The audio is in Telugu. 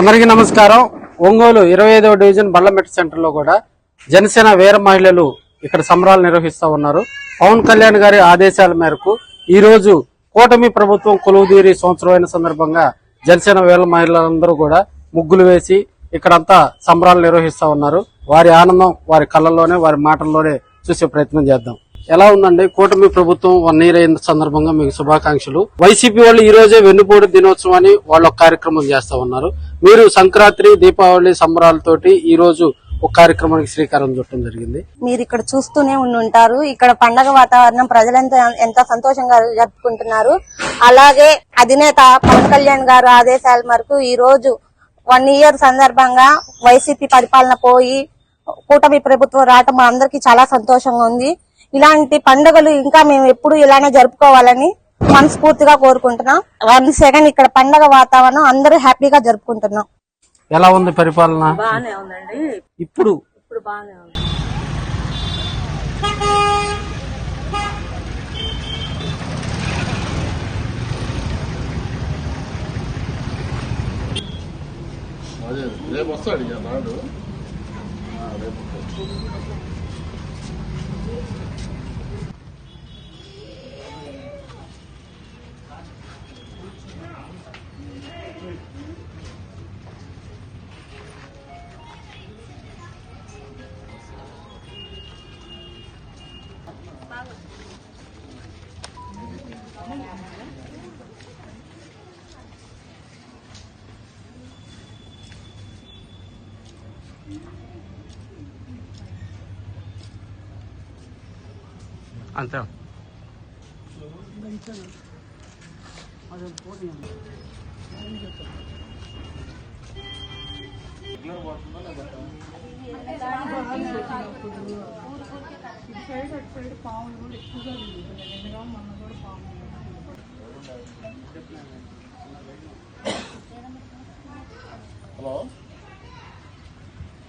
అందరికీ నమస్కారం. ఒంగోలు ఇరవై ఐదవ డివిజన్ బల్లమెట్ సెంటర్లో కూడా జనసేన వీర మహిళలు ఇక్కడ సంబరాలు నిర్వహిస్తా ఉన్నారు. పవన్ కళ్యాణ్ గారి ఆదేశాల మేరకు ఈ రోజు కూటమి ప్రభుత్వం కొలువుదీరి సంవత్సరమైన సందర్భంగా జనసేన వీర మహిళలందరూ కూడా ముగ్గులు వేసి ఇక్కడంతా సంబరాలు నిర్వహిస్తా ఉన్నారు. వారి ఆనందం వారి కళ్ళల్లోనే వారి మాటల్లోనే చూసే ప్రయత్నం చేద్దాం. ఎలా ఉందండి కూటమి ప్రభుత్వం వన్ ఇయర్ అయిన సందర్భంగా మీకు శుభాకాంక్షలు. వైసీపీ వాళ్ళు ఈ రోజే వెన్నుపోటు దినోత్సవం అని వాళ్ళు ఒక కార్యక్రమం చేస్తా ఉన్నారు. మీరు సంక్రాంతి దీపావళి సంబరాలతోటి ఈ రోజు ఒక కార్యక్రమానికి శ్రీకారం చుట్టడం జరిగింది. మీరు ఇక్కడ చూస్తూనే ఉండి ఉంటారు. ఇక్కడ పండగ వాతావరణం ప్రజలంతా ఎంత సంతోషంగా జరుపుకుంటున్నారు. అలాగే అధినేత పవన్ కళ్యాణ్ గారు ఆదేశాల మేరకు ఈ రోజు వన్ ఇయర్ సందర్భంగా వైసీపీ పరిపాలన పోయి కూటమి ప్రభుత్వం రావటం మా అందరికి చాలా సంతోషంగా ఉంది. ఇలాంటి పండుగలు ఇంకా మేము ఎప్పుడు ఇలానే జరుపుకోవాలని మనస్ఫూర్తిగా కోరుకుంటున్నాం. వన్ సెకండ్ ఇక్కడ పండగ వాతావరణం అందరూ హ్యాపీగా జరుపుకుంటున్నాం. ఎలా ఉంది పరిపాలన? బాగానే ఉందండి. ఇప్పుడు? ఇప్పుడు బాగానే ఉంది. అదే రేపు వస్తాడు. ఇక నాడు 안돼요. హలో